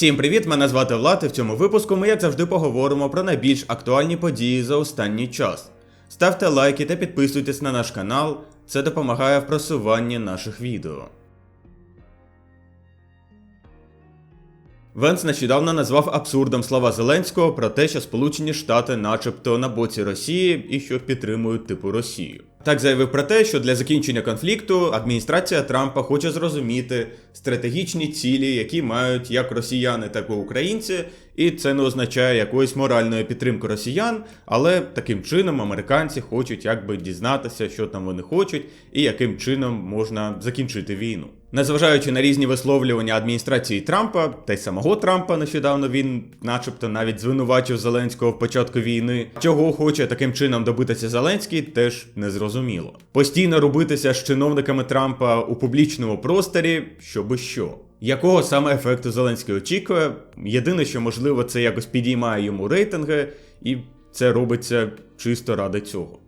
Всім привіт! Мене звати Влад, і в цьому випуску ми, як завжди, поговоримо про найбільш актуальні події за останній час. Ставте лайки та підписуйтесь на наш канал, це допомагає в просуванні наших відео. Венс нещодавно назвав абсурдом слова Зеленського про те, що Сполучені Штати начебто на боці Росії і що підтримують типу Росію. Так заявив про те, що для закінчення конфлікту адміністрація Трампа хоче зрозуміти стратегічні цілі, які мають як росіяни, так і українці, і це не означає якоїсь моральної підтримки росіян, але таким чином американці хочуть якби дізнатися, що там вони хочуть, і яким чином можна закінчити війну. Незважаючи на різні висловлювання адміністрації Трампа та й самого Трампа, нещодавно він, начебто, навіть звинувачив Зеленського в початку війни. Чого хоче таким чином добитися Зеленський, теж не зрозуміло. Постійно робитися з чиновниками Трампа у публічному просторі, щоби що. Якого саме ефекту Зеленський очікує? Єдине, що можливо, це якось підіймає йому рейтинги, і це робиться чисто ради цього.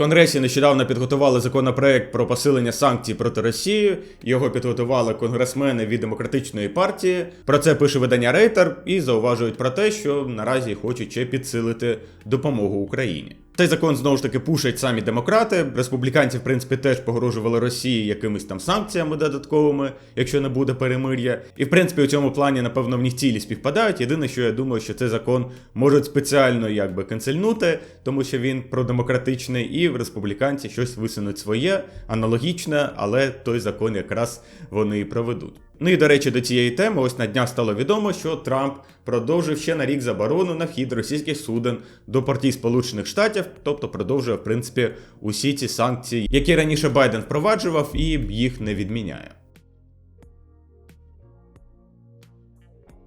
Конгресі нещодавно підготували законопроект про посилення санкцій проти Росії. Його підготували конгресмени від демократичної партії. Про це пише видання Рейтер і зауважують про те, що наразі хочуть ще підсилити допомогу Україні. Цей закон знову ж таки пушать самі демократи. Республіканці, в принципі, теж погрожували Росії якимись там санкціями додатковими, якщо не буде перемир'я. І в принципі у цьому плані, напевно, в них цілі співпадають. Єдине, що я думаю, що цей закон можуть спеціально якби канцельнути, тому що він продемократичний, і в республіканці щось висунуть своє, аналогічне, але той закон якраз вони і проведуть. Ну і до речі, до цієї теми, ось на днях стало відомо, що Трамп продовжив ще на рік заборону на вхід російських суден до портів Сполучених Штатів, тобто продовжує, в принципі, усі ці санкції, які раніше Байден впроваджував, і їх не відміняє.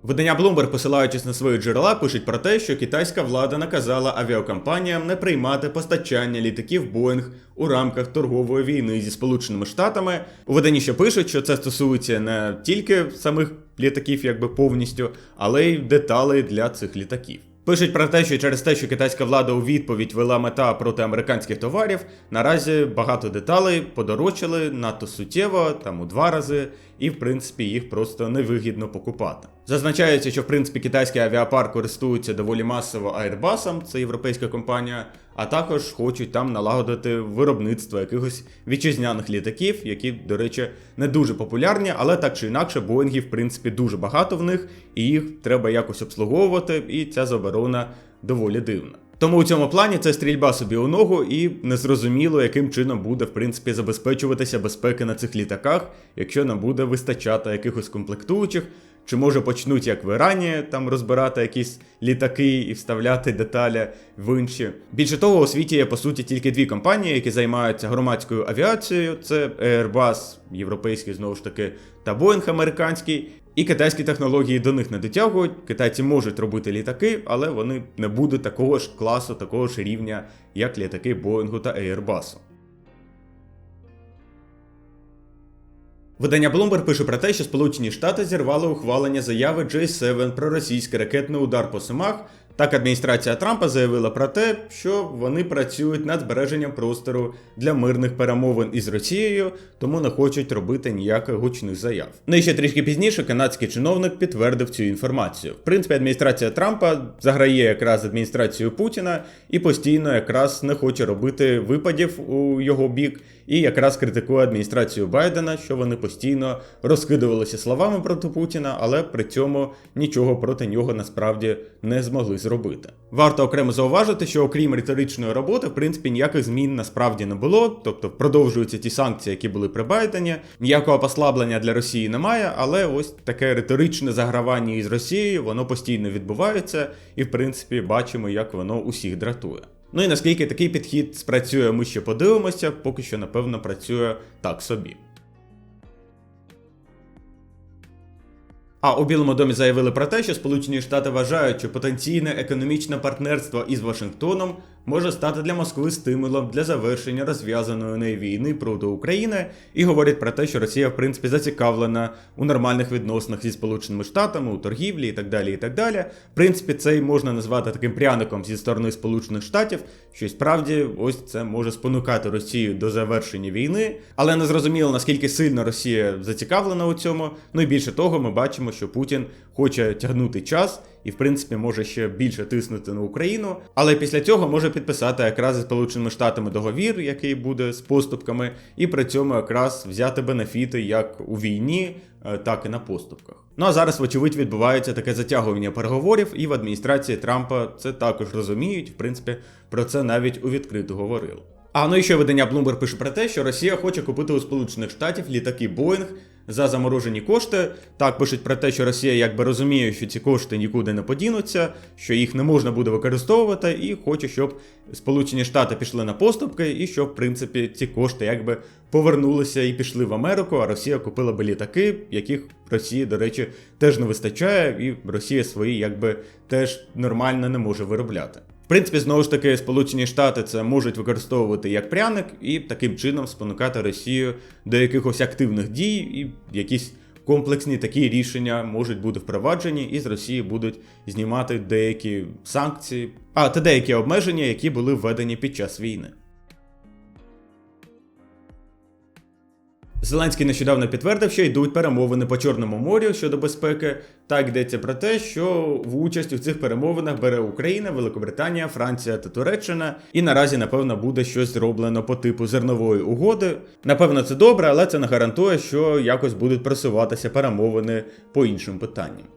Видання Bloomberg, посилаючись на свої джерела, пишуть про те, що китайська влада наказала авіакомпаніям не приймати постачання літаків Боїнг у рамках торгової війни зі Сполученими Штатами. У виданні ще пишуть, що це стосується не тільки самих літаків, якби повністю, але й деталей для цих літаків. Пишуть про те, що через те, що китайська влада у відповідь вела мета проти американських товарів, наразі багато деталей подорожчали надто суттєво, там у два рази, і в принципі їх просто невигідно покупати. Зазначається, що в принципі китайський авіапарк користується доволі масово Airbus, це європейська компанія, а також хочуть там налагодити виробництво якихось вітчизняних літаків, які, до речі, не дуже популярні, але так чи інакше, Боїнгів, в принципі, дуже багато в них, і їх треба якось обслуговувати, і ця заборона доволі дивна. Тому у цьому плані це стрільба собі у ногу, і незрозуміло, яким чином буде в принципі забезпечуватися безпеки на цих літаках, якщо нам буде вистачати якихось комплектуючих. Чи може почнуть, як в Ірані, там розбирати якісь літаки і вставляти деталі в інші. Більше того, у світі є по суті тільки дві компанії, які займаються громадською авіацією: це Airbus, європейський знову ж таки, та Boeing американський. І китайські технології до них не дотягують. Китайці можуть робити літаки, але вони не будуть такого ж класу, такого ж рівня, як літаки Боїнгу та Airbus. Видання Bloomberg пише про те, що Сполучені Штати зірвали ухвалення заяви J7 про російський ракетний удар по Сумах. Так, адміністрація Трампа заявила про те, що вони працюють над збереженням простору для мирних перемовин із Росією, тому не хочуть робити ніяких гучних заяв. Ну і ще трішки пізніше канадський чиновник підтвердив цю інформацію. В принципі, адміністрація Трампа заграє якраз адміністрацію Путіна і постійно якраз не хоче робити випадів у його бік, і якраз критикує адміністрацію Байдена, що вони постійно розкидувалися словами проти Путіна, але при цьому нічого проти нього насправді не змогли зробити. Варто окремо зауважити, що окрім риторичної роботи, в принципі, ніяких змін насправді не було, тобто продовжуються ті санкції, які були при Байдені. Ніякого послаблення для Росії немає, але ось таке риторичне загравання із Росією, воно постійно відбувається, і в принципі бачимо, як воно усіх дратує. Ну і наскільки такий підхід спрацює, ми ще подивимося, поки що, напевно, працює так собі. А у Білому домі заявили про те, що Сполучені Штати вважають, що потенційне економічне партнерство із Вашингтоном може стати для Москви стимулом для завершення розв'язаної нею війни проти України, і говорять про те, що Росія, в принципі, зацікавлена у нормальних відносинах зі Сполученими Штатами, у торгівлі і так далі. і так далі. В принципі, це й можна назвати таким пряником зі сторони Сполучених Штатів, що й справді ось це може спонукати Росію до завершення війни, але не зрозуміло наскільки сильно Росія зацікавлена у цьому. Ну і більше того, ми бачимо, що Путін хоче тягнути час і, в принципі, може ще більше тиснути на Україну. Але після цього може підписати якраз зі Сполученими Штатами договір, який буде з поступками, і при цьому якраз взяти бенефіти як у війні, е, так і на поступках. Ну а зараз, вочевидь, відбувається таке затягування переговорів, і в адміністрації Трампа це також розуміють. В принципі, про це навіть у відкрито говорили. А ну і ще видання Bloomberg пише про те, що Росія хоче купити у Сполучених Штатів літаки Боїнг за заморожені кошти. Так пишуть про те, що Росія якби розуміє, що ці кошти нікуди не подінуться, що їх не можна буде використовувати, і хоче, щоб Сполучені Штати пішли на поступки, і щоб, в принципі, ці кошти якби повернулися і пішли в Америку, а Росія купила би літаки, яких Росії, до речі, теж не вистачає, і Росія свої якби теж нормально не може виробляти. В принципі, знову ж таки, Сполучені Штати це можуть використовувати як пряник і таким чином спонукати Росію до якихось активних дій, і якісь комплексні такі рішення можуть бути впроваджені, і з Росії будуть знімати деякі санкції, а та деякі обмеження, які були введені під час війни. Зеленський нещодавно підтвердив, що йдуть перемовини по Чорному морю щодо безпеки. Так йдеться про те, що в участь у цих перемовинах бере Україна, Великобританія, Франція та Туреччина. І наразі, напевно, буде щось зроблено по типу зернової угоди. Напевно, це добре, але це не гарантує, що якось будуть просуватися перемовини по іншим питанням.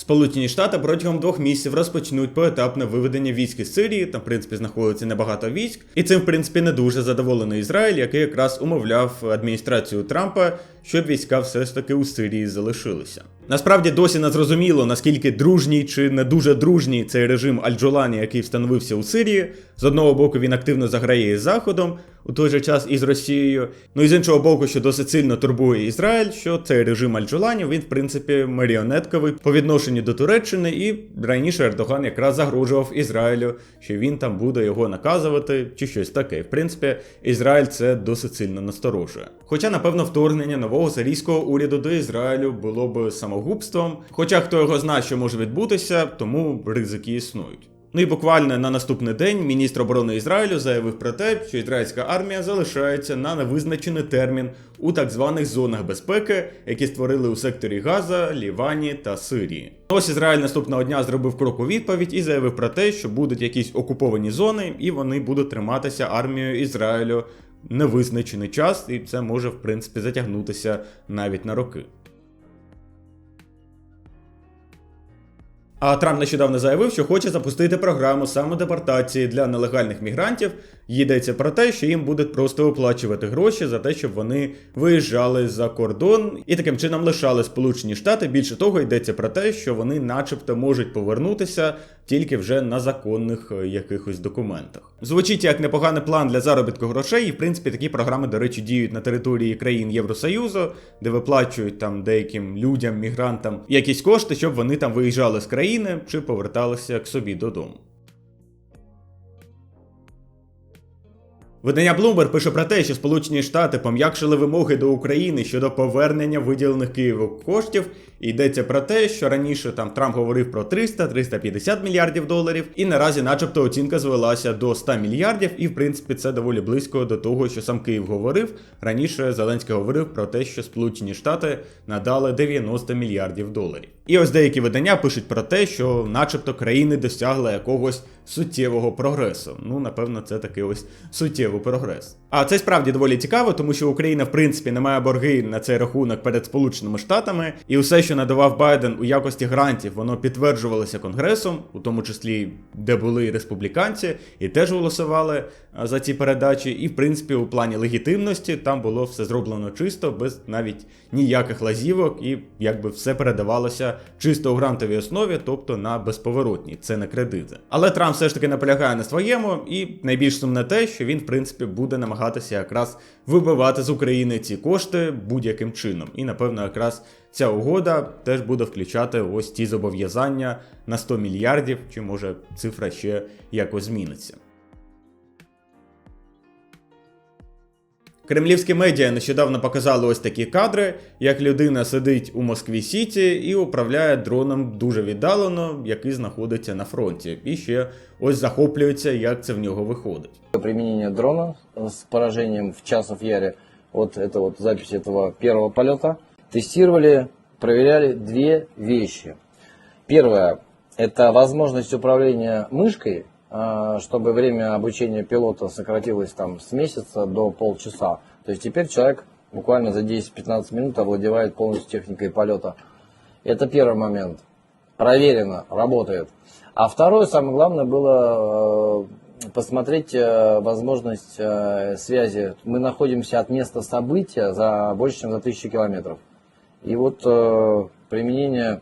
Сполучені Штати протягом двох місяців розпочнуть поетапне виведення військ із Сирії, там, в принципі, знаходиться небагато військ, і цим, в принципі, не дуже задоволений Ізраїль, який якраз умовляв адміністрацію Трампа, щоб війська все ж таки у Сирії залишилися. Насправді досі не зрозуміло, наскільки дружній чи не дуже дружній цей режим Аль-Джолані, який встановився у Сирії. З одного боку, він активно заграє із Заходом, у той же час із Росією. Ну і з іншого боку, що досить сильно турбує Ізраїль, що цей режим Аль-Джолані, він, в принципі, маріонетковий по відношенню до Туреччини, і раніше Ердоган якраз загрожував Ізраїлю, що він там буде його наказувати, чи щось таке. В принципі, Ізраїль це досить сильно насторожує. Хоча, напевно, вторгнення нового сирійського уряду до Ізраїлю було б самогубством. Хоча хто його знає, що може відбутися, тому ризики існують. Ну і буквально на наступний день міністр оборони Ізраїлю заявив про те, що ізраїльська армія залишається на невизначений термін у так званих зонах безпеки, які створили у секторі Газа, Лівані та Сирії. Ось Ізраїль наступного дня зробив крок у відповідь і заявив про те, що будуть якісь окуповані зони, і вони будуть триматися армією Ізраїлю невизначений час, і це може в принципі затягнутися навіть на роки. А Трамп нещодавно заявив, що хоче запустити програму самодепортації для нелегальних мігрантів. Йдеться про те, що їм будуть просто оплачувати гроші за те, щоб вони виїжджали за кордон і таким чином лишали Сполучені Штати. Більше того, йдеться про те, що вони, начебто, можуть повернутися тільки вже на законних е, якихось документах. Звучить як непоганий план для заробітку грошей, і в принципі такі програми, до речі, діють на території країн Євросоюзу, де виплачують там деяким людям, мігрантам якісь кошти, щоб вони там виїжджали з країни чи поверталися к собі додому. Видання Bloomberg пише про те, що Сполучені Штати пом'якшили вимоги до України щодо повернення виділених Києву коштів. І йдеться про те, що раніше там Трамп говорив про 300-350 мільярдів доларів, і наразі, начебто, оцінка звелася до 100 мільярдів, і в принципі це доволі близько до того, що сам Київ говорив. Раніше Зеленський говорив про те, що Сполучені Штати надали 90 мільярдів доларів. І ось деякі видання пишуть про те, що, начебто, країни досягли якогось суттєвого прогресу. Ну, напевно, це такий ось суттєвий прогрес. А це справді доволі цікаво, тому що Україна, в принципі, не має борги на цей рахунок перед Сполученими Штатами, і усе, що надавав Байден у якості грантів, воно підтверджувалося Конгресом, у тому числі де були республіканці, і теж голосували за ці передачі. І в принципі, у плані легітимності там було все зроблено чисто, без навіть ніяких лазівок, і якби все передавалося чисто у грантовій основі, тобто на безповоротній, це не кредити. Але Трамп все ж таки наполягає на своєму, і найбільш сумне те, що він, в принципі, буде намагатися якраз вибивати з України ці кошти будь-яким чином. І напевно, якраз ця угода теж буде включати ось ті зобов'язання на 100 мільярдів, чи може цифра ще якось зміниться. Кремлівські медіа нещодавно показали ось такі кадри, як людина сидить у Москві Сіті і управляє дроном дуже віддалено, який знаходиться на фронті, і ще ось захоплюється, як це в нього виходить. Применение дрона с поражением в часов это вот запись этого первого полета. Тестировали, проверяли две вещи. Первое – это возможность управления мышкой, а, чтобы время обучения пилота сократилось там с месяца до полчаса. То есть теперь человек буквально за 10-15 минут овладевает полностью техникой полета. Это первый момент. Проверено, работает. А второе, самое главное, было э, посмотреть э, возможность э, связи. Мы находимся от места события за больше, чем за тысячу километров. И вот э, применение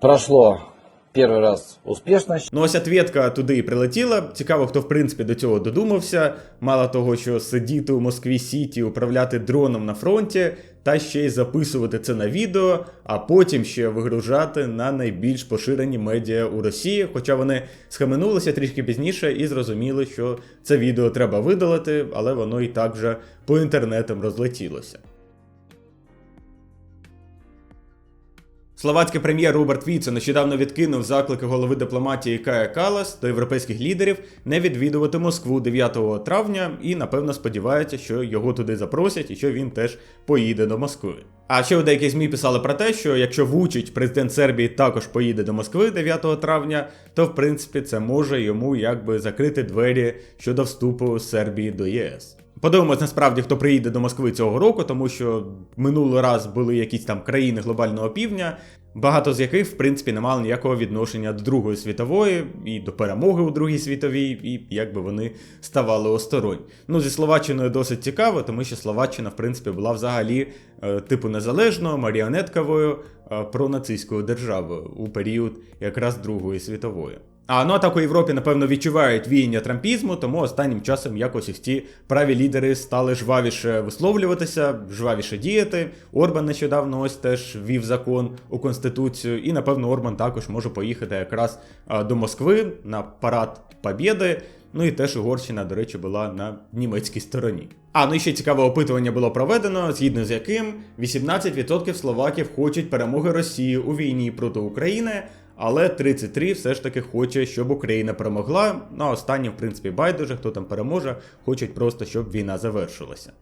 прошло первый раз успешно. Ну ось ответка туди і прилетіла. Цікаво, хто в принципі до цього додумався. Мало того, що сидіти у Москві Сіті, управляти дроном на фронті, та ще й записувати це на відео, а потім ще вигружати на найбільш поширені медіа у Росії. Хоча вони схаменулися трішки пізніше і зрозуміли, що це відео треба видалити, але воно і так вже по інтернетам розлетілося. Словацький прем'єр Роберт Фіцо нещодавно відкинув заклики голови дипломатії Кая Калас до європейських лідерів не відвідувати Москву 9 травня і напевно сподівається, що його туди запросять і що він теж поїде до Москви. А ще у деяких ЗМІ писали про те, що якщо Вучич, президент Сербії, також поїде до Москви 9 травня, то в принципі це може йому якби закрити двері щодо вступу Сербії до ЄС. Подивимось насправді, хто приїде до Москви цього року, тому що минулий раз були якісь там країни глобального півдня, багато з яких, в принципі, не мали ніякого відношення до Другої світової і до перемоги у Другій світовій, і якби вони ставали осторонь. Ну, зі Словаччиною досить цікаво, тому що Словаччина, в принципі, була взагалі е, типу незалежною, маріонетковою е, пронацистською державою у період якраз Другої світової. А ну а так у Європі, напевно, відчувають віяння трампізму, тому останнім часом якось ось ці праві лідери стали жвавіше висловлюватися, жвавіше діяти. Орбан нещодавно ось теж вів закон у Конституцію, і напевно Орбан також може поїхати якраз до Москви на парад Побєди. Ну і теж Угорщина, до речі, була на німецькій стороні. А ну і ще цікаве опитування було проведено, згідно з яким 18% словаків хочуть перемоги Росії у війні проти України. Але 33 все ж таки хоче, щоб Україна перемогла. Ну а останнє, в принципі, байдуже, хто там переможе, хочуть просто, щоб війна завершилася.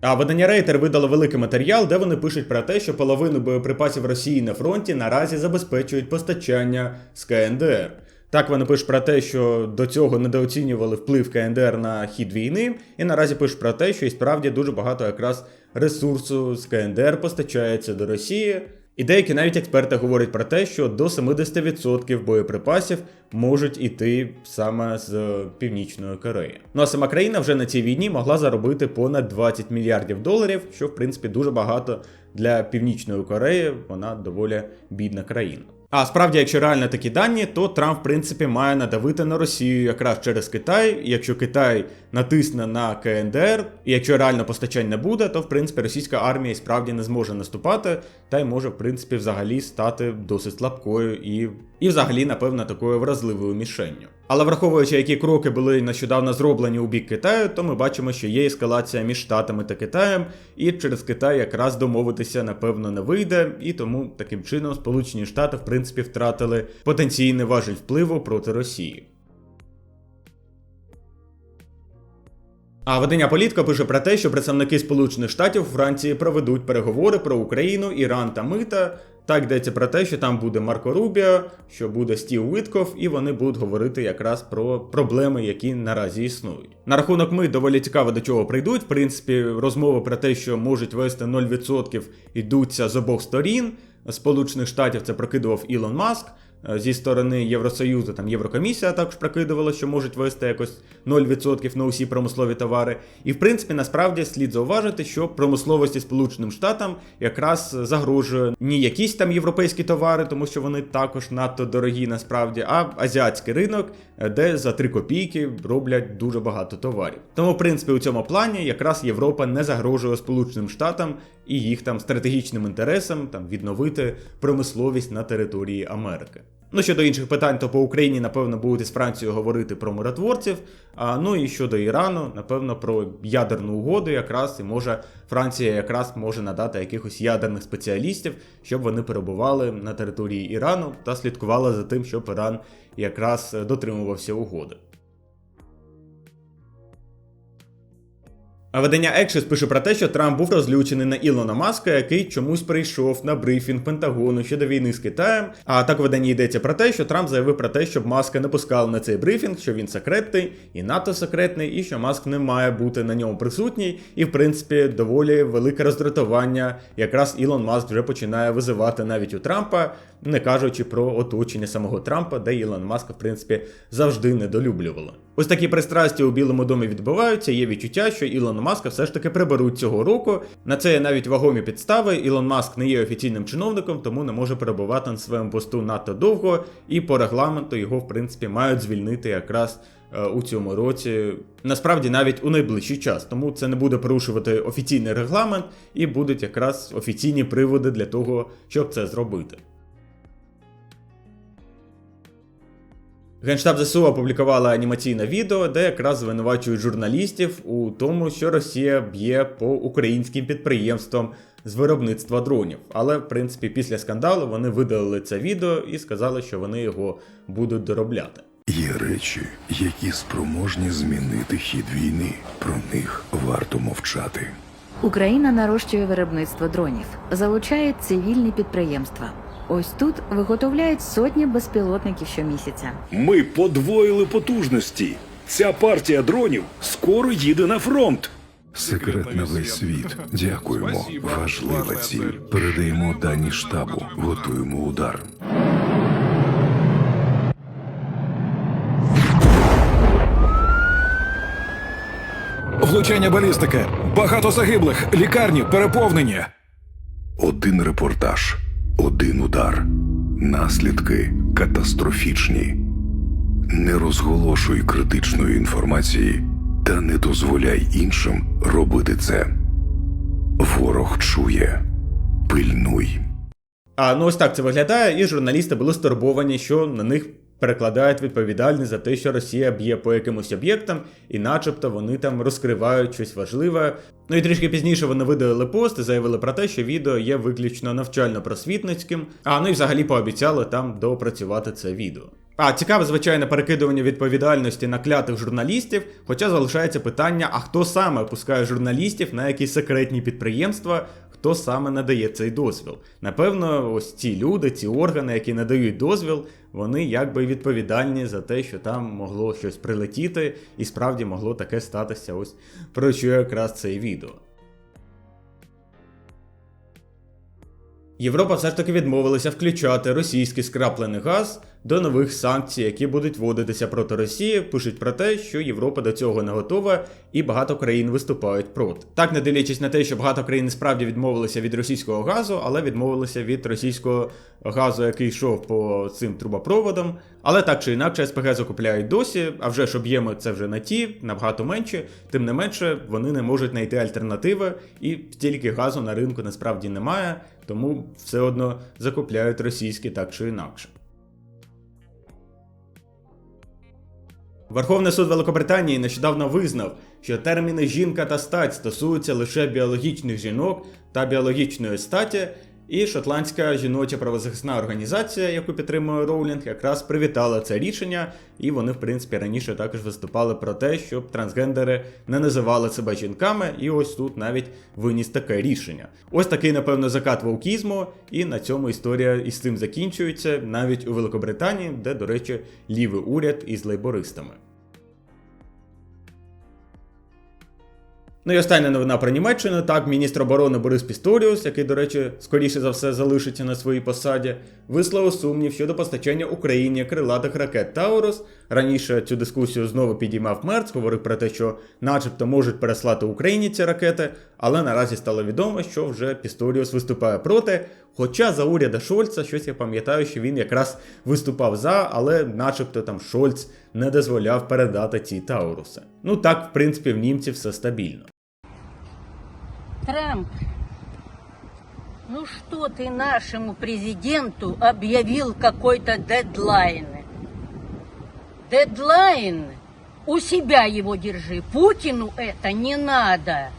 А видання Рейтер видало великий матеріал, де вони пишуть про те, що половину боєприпасів Росії на фронті наразі забезпечують постачання з КНДР. Так вони пишуть про те, що до цього недооцінювали вплив КНДР на хід війни, і наразі пишуть про те, що і справді дуже багато якраз ресурсу з КНДР постачається до Росії. І деякі навіть експерти говорять про те, що до 70% боєприпасів можуть іти саме з Північної Кореї. Ну а сама країна вже на цій війні могла заробити понад 20 мільярдів доларів, що в принципі дуже багато для Північної Кореї. Вона доволі бідна країна. А справді, якщо реально такі дані, то Трамп, в принципі, має надавити на Росію якраз через Китай. І якщо Китай натисне на КНДР, і якщо реально постачань не буде, то в принципі російська армія справді не зможе наступати, та й може, в принципі, взагалі стати досить слабкою і, і взагалі, напевно, такою вразливою мішенню. Але враховуючи, які кроки були нещодавно зроблені у бік Китаю, то ми бачимо, що є ескалація між Штатами та Китаєм, і через Китай якраз домовитися, напевно, не вийде, і тому таким чином Сполучені Штати, в принципі, втратили потенційний важіль впливу проти Росії. А видання Політка пише про те, що представники Сполучених Штатів Франції проведуть переговори про Україну, Іран та Мита. Так йдеться про те, що там буде Марко Рубіо, що буде Стів Витков, і вони будуть говорити якраз про проблеми, які наразі існують. На рахунок ми доволі цікаво до чого прийдуть. В принципі, розмови про те, що можуть вести 0%, йдуться з обох сторін. Сполучених Штатів це прокидував Ілон Маск. Е, зі сторони Євросоюзу, там Єврокомісія також прокидувала, що можуть вести якось 0% на усі промислові товари. І в принципі, насправді слід зауважити, що промисловості Сполученим Штатам якраз загрожує не якісь там європейські товари, тому що вони також надто дорогі насправді, а азіатський ринок, е, де за 3 копійки роблять дуже багато товарів. Тому, в принципі, у цьому плані якраз Європа не загрожує Сполученим Штатам і їх там стратегічним інтересам там відновити промисловість на території Америки. Ну щодо інших питань, то по Україні, напевно, будуть із Францією говорити про миротворців. А ну і щодо Ірану, напевно, про ядерну угоду, якраз і може Франція якраз може надати якихось ядерних спеціалістів, щоб вони перебували на території Ірану та слідкували за тим, щоб Іран якраз дотримувався угоди. А видання Axios пише про те, що Трамп був розлючений на Ілона Маска, який чомусь прийшов на брифінг Пентагону щодо війни з Китаєм. А так в виданні йдеться про те, що Трамп заявив про те, щоб Маска не пускали на цей брифінг, що він секретний і надто секретний, і що Маск не має бути на ньому присутній. І в принципі доволі велике роздратування. Якраз Ілон Маск вже починає визивати навіть у Трампа, не кажучи про оточення самого Трампа, де Ілон Маска, в принципі, завжди недолюблювали. Ось такі пристрасті у Білому домі відбуваються. Є відчуття, що Ілона Маска все ж таки приберуть цього року. На це є навіть вагомі підстави. Ілон Маск не є офіційним чиновником, тому не може перебувати на своєму посту надто довго, і по регламенту його, в принципі, мають звільнити якраз е, у цьому році. Насправді навіть у найближчий час. Тому це не буде порушувати офіційний регламент, і будуть якраз офіційні приводи для того, щоб це зробити. Генштаб ЗСУ опублікувала анімаційне відео, де якраз звинувачують журналістів у тому, що Росія б'є по українським підприємствам з виробництва дронів. Але, в принципі, після скандалу вони видалили це відео і сказали, що вони його будуть доробляти. Є речі, які спроможні змінити хід війни. Про них варто мовчати. Україна нарощує виробництво дронів, залучає цивільні підприємства. Ось тут виготовляють сотні безпілотників щомісяця. Ми подвоїли потужності. Ця партія дронів скоро їде на фронт. Секрет на весь світ. Дякуємо. Важлива ціль. Передаємо дані штабу. Готуємо удар. Влучання балістики, багато загиблих, лікарні переповнені. Один репортаж, один удар. Наслідки катастрофічні. Не розголошуй критичної інформації та не дозволяй іншим робити це. Ворог чує. Пильнуй. А ну ось так це виглядає, і журналісти були стурбовані, що на них перекладають відповідальність за те, що Росія б'є по якимось об'єктам, і начебто вони там розкривають щось важливе. Ну і трішки пізніше вони видалили пост і заявили про те, що відео є виключно навчально-просвітницьким, а ну і взагалі пообіцяли там доопрацювати це відео. А цікаве, звичайно, перекидування відповідальності на клятих журналістів, хоча залишається питання, а хто саме пускає журналістів на якісь секретні підприємства, хто саме надає цей дозвіл. Напевно, ось ці люди, ці органи, які надають дозвіл, вони якби відповідальні за те, що там могло щось прилетіти, і справді могло таке статися. Ось про що якраз це відео. Європа все ж таки відмовилася включати російський скраплений газ до нових санкцій, які будуть вводитися проти Росії. Пишуть про те, що Європа до цього не готова, і багато країн виступають проти. Так, не дивлячись на те, що багато країн справді відмовилися від російського газу, але відмовилися від російського газу, який йшов по цим трубопроводам. Але так чи інакше, СПГ закупляють досі, а вже ж об'єми це вже не ті, набагато менші. Тим не менше, вони не можуть знайти альтернативи, і стільки газу на ринку насправді немає, тому все одно закупляють російські так чи інакше. Верховний суд Великобританії нещодавно визнав, що терміни жінка та стать стосуються лише біологічних жінок та біологічної статі, і шотландська жіноча правозахисна організація, яку підтримує Роулінг, якраз привітала це рішення, і вони, в принципі, раніше також виступали про те, щоб трансгендери не називали себе жінками, і ось тут навіть виніс таке рішення. Ось такий, напевно, закат вовкізму, і на цьому історія із цим закінчується, навіть у Великобританії, де, до речі, лівий уряд із лейбористами. Ну і остання новина про Німеччину. Так, міністр оборони Борис Пісторіус, який, до речі, скоріше за все залишиться на своїй посаді, висловив сумнів щодо постачання Україні крилатих ракет Таурус. Раніше цю дискусію знову підіймав Мерц, говорив про те, що, начебто, можуть переслати Україні ці ракети, але наразі стало відомо, що вже Пісторіус виступає проти. Хоча за уряда Шольца щось я пам'ятаю, що він якраз виступав за, але начебто там Шольц не дозволяв передати ці Тауруси. Ну так, в принципі, в німців все стабільно. Трамп, ну что ты нашему президенту объявил какой-то дедлайн? Дедлайн? У себя его держи. Путину это не надо.